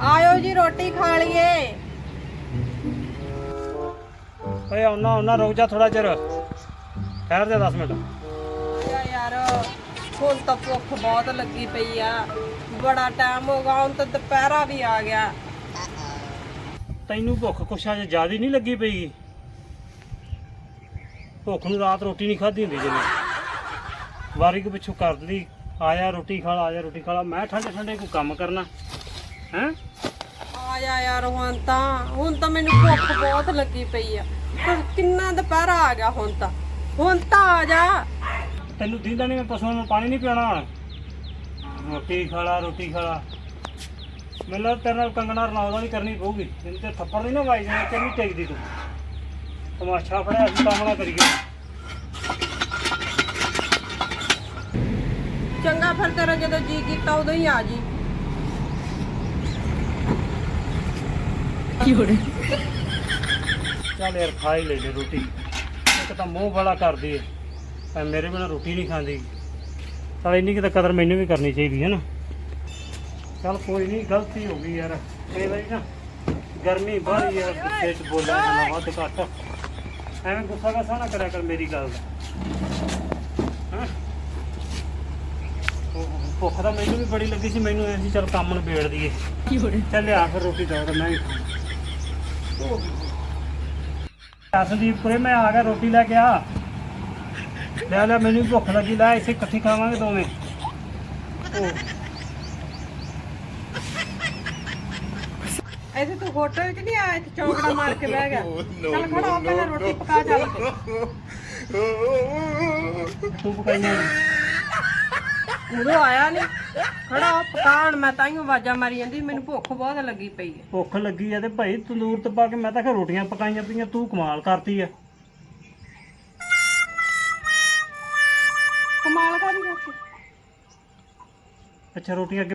ਆਓ ਜੀ ਰੋਟੀ ਖਾ ਲਈਏ। ਓਏ ਆਉਣਾ ਆਉਣਾ ਰੁਕ ਜਾ ਥੋੜਾ ਚਿਰ। ਠਹਿਰ ਜਾ 10 ਮਿੰਟ। ਯਾ ਯਾਰ ਹੁਣ ਤਾਂ ਭੁੱਖ ਬਹੁਤ ਲੱਗੀ ਪਈ ਆ। ਬੜਾ ਟਾਈਮ ਹੋ ਗਿਆ ਹੁਣ ਤਾਂ ਦੁਪਹਿਰਾ ਵੀ ਆ ਗਿਆ। ਤੈਨੂੰ ਭੁੱਖ ਕੁਛ ਅਜੇ ਜ਼ਿਆਦਾ ਨਹੀਂ ਲੱਗੀ ਪਈ। ਭੁੱਖ ਨੂੰ ਰਾਤ ਰੋਟੀ ਨਹੀਂ ਖਾਧੀ ਹੁੰਦੀ ਜਿਵੇਂ। ਵਾਰੀ ਕੋ ਪਿੱਛੋਂ ਕਰ ਦਿੰਦੀ ਆਇਆ ਰੋਟੀ ਖਾ ਲਾ ਆਇਆ ਰੋਟੀ ਖਾ ਲਾ। ਮੈਂ ਠੰਡੇ ਠੰਡੇ ਕੋਈ ਕੰਮ ਕਰਨਾ ਹੈ? ਆ ਯਾਰ ਹੁਣ ਤਾਂ ਹੁਣ ਤਾਂ ਮੈਨੂੰ ਭੁੱਖ ਬਹੁਤ ਲੱਗੀ ਪਈ ਆ। ਪਰ ਕਿੰਨਾ ਦੁਪਹਿਰਾ ਆ ਗਿਆ ਹੁਣ ਤਾਂ। ਹੁਣ ਤਾਂ ਆ ਜਾ। ਤੈਨੂੰ ਦੀਂਦਾ ਨਹੀਂ ਮੈਂ ਪਸ਼ੂਆਂ ਨੂੰ ਪਾਣੀ ਨਹੀਂ ਪਿਆਣਾ ਰੋਟੀ ਖਾ ਲਾ ਰੋਟੀ ਖਾ ਲਾ। ਮੈਨੂੰ ਤੇਰੇ ਨਾਲ ਕੰਗਣਾ ਰਣਾਉਦਾ ਨਹੀਂ ਕਰਨੀ ਪਊਗੀ। ਜਿੰਨ ਤੇ ਥੱਪੜ ਨਹੀਂ ਨਾ ਵਾਈ ਜਾਣਾ ਕਿੰਨੀ ਟੇਕਦੀ ਤੂੰ। ਤਮਾਸ਼ਾ ਫੜਿਆ ਅਸੀਂ ਨਾ ਕਰੀਏ। ਚੰਗਾ ਫਿਰ ਤੇਰਾ ਜਦੋਂ ਜੀ ਕੀਤਾ ਉਦੋਂ ਹੀ ਆ ਜੀ। ਚੱਲ ਯਾਰ ਖਾ ਹੀ ਲੈ ਲੈ ਰੋਟੀ। ਇੱਕ ਤਾਂ ਮੂੰਹ ਬੜਾ ਕਰਦੀ ਏ। ਐ ਮੇਰੇ ਬਿਨਾ ਰੋਟੀ ਨਹੀਂ ਖਾਂਦੀ। ਚੱਲ ਇੰਨੀ ਕਿ ਤਾਂ ਕਦਰ ਮੈਨੂੰ ਵੀ ਕਰਨੀ ਚਾਹੀਦੀ ਹੈ ਨਾ। ਚੱਲ ਕੋਈ ਨਹੀਂ ਗਲਤੀ ਹੋ ਗਈ ਯਾਰ। ਕਈ ਵਾਰੀ ਨਾ ਗਰਮੀ ਬਾਹਲੀ ਆ ਗੁੱਸੇ 'ਚ ਬੋਲਿਆ ਜਾਂਦਾ ਵੱਧ ਘੱਟ। ਐਵੇਂ ਗੁੱਸਾ ਕਸਾ ਨਾ ਕਰਿਆ ਕਰ ਮੇਰੀ ਗੱਲ ਦਾ। ਹੈਂ? ਉਹ ਭੁੱਖ ਤਾਂ ਮੈਨੂੰ ਵੀ ਬੜੀ ਲੱਗੀ ਸੀ ਮੈਨੂੰ ਐਂ ਸੀ ਚੱਲ ਕੰਮ ਨੂੰ ਬੇੜ ਦਈਏ ਚੱਲ ਲਿਆ ਫਿਰ ਰੋਟੀ ਦੋ ਤੇ ਮੈਂ ਅਸਦੀਪ ਕੁਰੇ ਮੈਂ ਆ ਗਿਆ ਰੋਟੀ ਲੈ ਕੇ ਆ ਲੈ ਲੈ ਮੈਨੂੰ ਵੀ ਭੁੱਖ ਲੱਗੀ ਲੈ ਇੱਥੇ ਇਕੱਠੀ ਖਾਵਾਂਗੇ ਦੋਵੇਂ ਉਹ, ਇੱਥੇ ਤੂੰ ਹੋਟਲ 'ਚ ਨਹੀਂ ਆਇਆ ਇੱਥੇ ਚੌਂਕੜਾ ਮਾਰ ਕੇ ਬਹਿ ਗਿਆ ਚੱਲ ਖੜਾ ਹੋ ਪਹਿਲਾਂ ਰੋਟੀ ਪਕਾ ਚੱਲ ਤੂੰ ਪਕਾਈਆਂ ਉਦੋਂ ਆਇਆ ਨਹੀਂ ਖੜਾ ਹੋ ਪਕਾਣ ਮੈਂ ਤਾਂ ਹੀ ਆਵਾਜ਼ਾਂ ਮਾਰੀ ਜਾਂਦੀ ਮੈਨੂੰ ਭੁੱਖ ਬਹੁਤ ਲੱਗੀ ਪਈ ਹੈ। ਭੁੱਖ ਲੱਗੀ ਆ ਤੇ ਭਾਈ ਤੰਦੂਰ ਤੇ ਪਾ ਕੇ ਮੈਂ ਤਾਂ ਕਿ ਰੋਟੀਆਂ ਪਕਾਈਆਂ ਪਈਆਂ ਤੂੰ ਕਮਾਲ ਕਰਤੀ ਆ। ਕਮਾਲ ਕਰਤੀ? ਅੱਛਾ ਰੋਟੀਆਂ